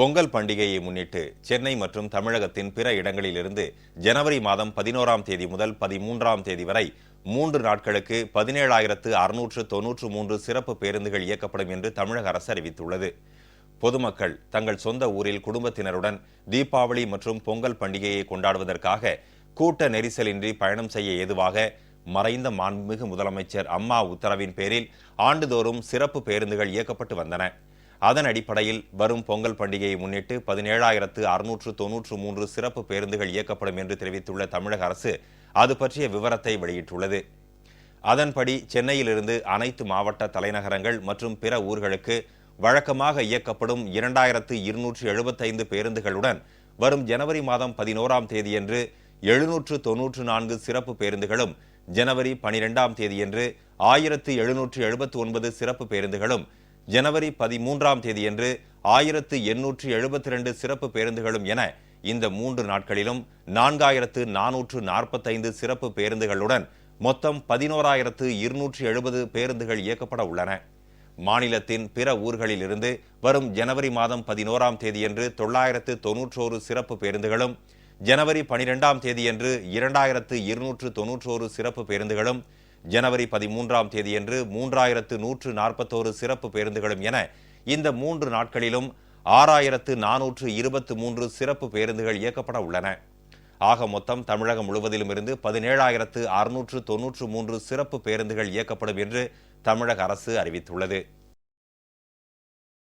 பொங்கல் பண்டிகையை முன்னிட்டு சென்னை மற்றும் தமிழகத்தின் பிற இடங்களிலிருந்து ஜனவரி மாதம் பதினோராம் தேதி முதல் பதிமூன்றாம் தேதி வரை மூன்று நாட்களுக்கு பதினேழாயிரத்து அறுநூற்று தொன்னூற்று மூன்று சிறப்பு பேருந்துகள் இயக்கப்படும் என்று தமிழக அரசு அறிவித்துள்ளது. பொதுமக்கள் தங்கள் சொந்த ஊரில் குடும்பத்தினருடன் தீபாவளி மற்றும் பொங்கல் பண்டிகையை கொண்டாடுவதற்காக கூட்ட நெரிசலின்றி பயணம் செய்ய ஏதுவாக மறைந்த மாண்புமிகு முதலமைச்சர் அம்மா உத்தரவின் பேரில் ஆண்டுதோறும் சிறப்பு பேருந்துகள் இயக்கப்பட்டு வந்தன. அதன் அடிப்படையில் வரும் பொங்கல் பண்டிகையை முன்னிட்டு பதினேழாயிரத்து அறுநூற்று தொன்னூற்று மூன்று சிறப்பு பேருந்துகள் இயக்கப்படும் என்று தெரிவித்துள்ள தமிழக அரசு அது பற்றிய விவரத்தை வெளியிட்டுள்ளது. அதன்படி சென்னையிலிருந்து அனைத்து மாவட்ட தலைநகரங்கள் மற்றும் பிற ஊர்களுக்கு வழக்கமாக இயக்கப்படும் இரண்டாயிரத்து இருநூற்று எழுபத்தைந்து பேருந்துகளுடன் வரும் ஜனவரி மாதம் பதினோராம் தேதியன்று எழுநூற்று தொன்னூற்று நான்கு சிறப்பு பேருந்துகளும் ஜனவரி பனிரெண்டாம் தேதியன்று ஆயிரத்து எழுநூற்று எழுபத்து ஒன்பது சிறப்பு பேருந்துகளும் ஜனவரி பதிமூன்றாம் தேதியன்று ஆயிரத்து எண்ணூற்று எழுபத்தி ரெண்டு சிறப்பு பேருந்துகளும் என இந்த மூன்று நாட்களிலும் நான்காயிரத்து நானூற்று நாற்பத்தைந்து சிறப்பு பேருந்துகளுடன் மொத்தம் பதினோராயிரத்து இருநூற்று எழுபது பேருந்துகள் இயக்கப்பட உள்ளன. மாநிலத்தின் பிற ஊர்களிலிருந்து வரும் ஜனவரி மாதம் பதினோராம் தேதியன்று தொள்ளாயிரத்து தொன்னூற்றோரு சிறப்பு பேருந்துகளும் ஜனவரி பனிரெண்டாம் தேதியன்று இரண்டாயிரத்து இருநூற்று தொன்னூற்றோரு சிறப்பு பேருந்துகளும் ஜனவரி பதிமூன்றாம் தேதியன்று மூன்றாயிரத்து நூற்று நாற்பத்தோரு சிறப்பு பேருந்துகளும் என இந்த மூன்று நாட்களிலும் ஆறாயிரத்து நானூற்று இருபத்து மூன்று சிறப்பு பேருந்துகள் இயக்கப்பட உள்ளன. ஆக மொத்தம் தமிழகம் முழுவதிலும் இருந்து பதினேழாயிரத்து அறுநூற்று தொன்னூற்று மூன்று சிறப்பு பேருந்துகள் இயக்கப்படும் என்று தமிழக அரசு அறிவித்துள்ளது.